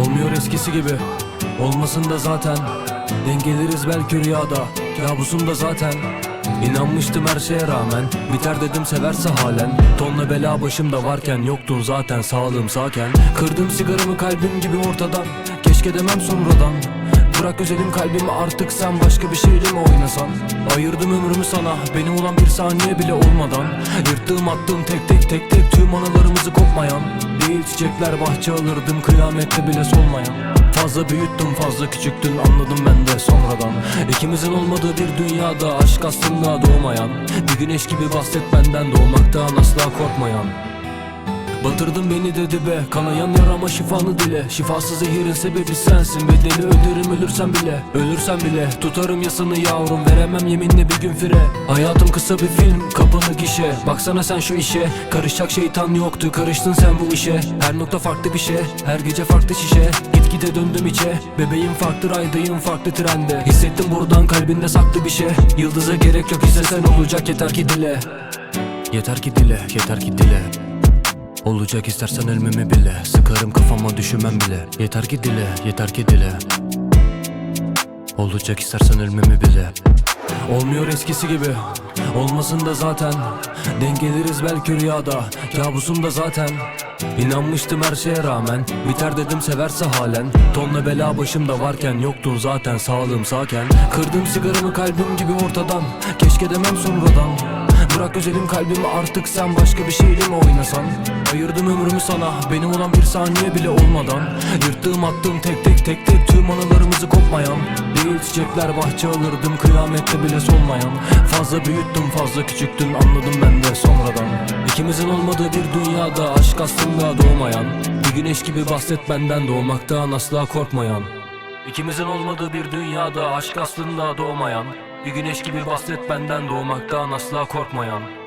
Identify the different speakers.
Speaker 1: Olmuyor eskisi gibi. Olmasın da zaten. Dengeleriz belki rüyada. Kabusum da zaten. İnanmıştım her şeye rağmen. Biter dedim severse halen. Tonla bela başımda varken Yoktun zaten sağlığım sağken. Kırdım sigaramı kalbim gibi ortadan. Keşke demem sonradan Bırak güzelim kalbimi artık sen başka bir şeyle mi oynasan? Ayırdım ömrümü sana benim olan bir saniye bile olmadan. Yırttığım attığım tek tek tek tek tüm anılarımızı kopmayan. Değil çiçekler bahçe alırdım kıyamette bile solmayan. Fazla büyüttüm fazla küçüktün anladım ben de sonradan. İkimizin olmadığı bir dünyada aşk aslında doğmayan. Bir güneş gibi bahset benden doğmaktan asla korkmayan Batırdın beni de dibe Kanayan yarama şifanı dile. Şifasız zehirin sebebi sensin. Bedeli öderim ölürsem bile. Ölürsem bile. Tutarım yasını yavrum. Veremem yeminle bir gün fire. Hayatım kısa bir film. Kapanı gişe. Baksana sen şu işe. Karışacak şeytan yoktu. Karıştın sen bu işe. Her nokta farklı bir şey. Her gece farklı şişe. Gitgide döndüm içe. Bebeğim farklı raydayım farklı trende. Hissettim buradan kalbinde saklı bir şey. Yıldıza gerek yok. İstesen olacak. Yeter ki dile. Yeter ki dile. Yeter ki dile Olacak istersen ölmemi bile Sıkarım kafama düşünmem bile. Yeter ki dile, yeter ki dile. Olacak istersen ölmemi bile. Olmuyor eskisi gibi Olmasın da zaten. Dengeleriz belki rüyada Kabusum da zaten. İnanmıştım her şeye rağmen Biter dedim severse halen. Tonla bela başımda varken Yoktun zaten sağlığım sağken. Kırdım sigaramı kalbim gibi ortadan Keşke demem sonradan Bırak güzelim kalbimi artık sen başka bir şeyle mi oynasan? Ayırdım ömrümü sana benim olan bir saniye bile olmadan. Yırttığım attığım tek tek tek tek tüm anılarımızı kopmayan. Değil çiçekler bahçe alırdım kıyamette bile solmayan. Fazla büyüttüm fazla küçüktün anladım ben de sonradan. İkimizin olmadığı bir dünyada aşk aslında doğmayan. Bir güneş gibi bahset benden doğmaktan asla korkmayan. İkimizin olmadığı bir dünyada aşk aslında doğmayan Bir güneş gibi bahset benden doğmaktan asla korkmayan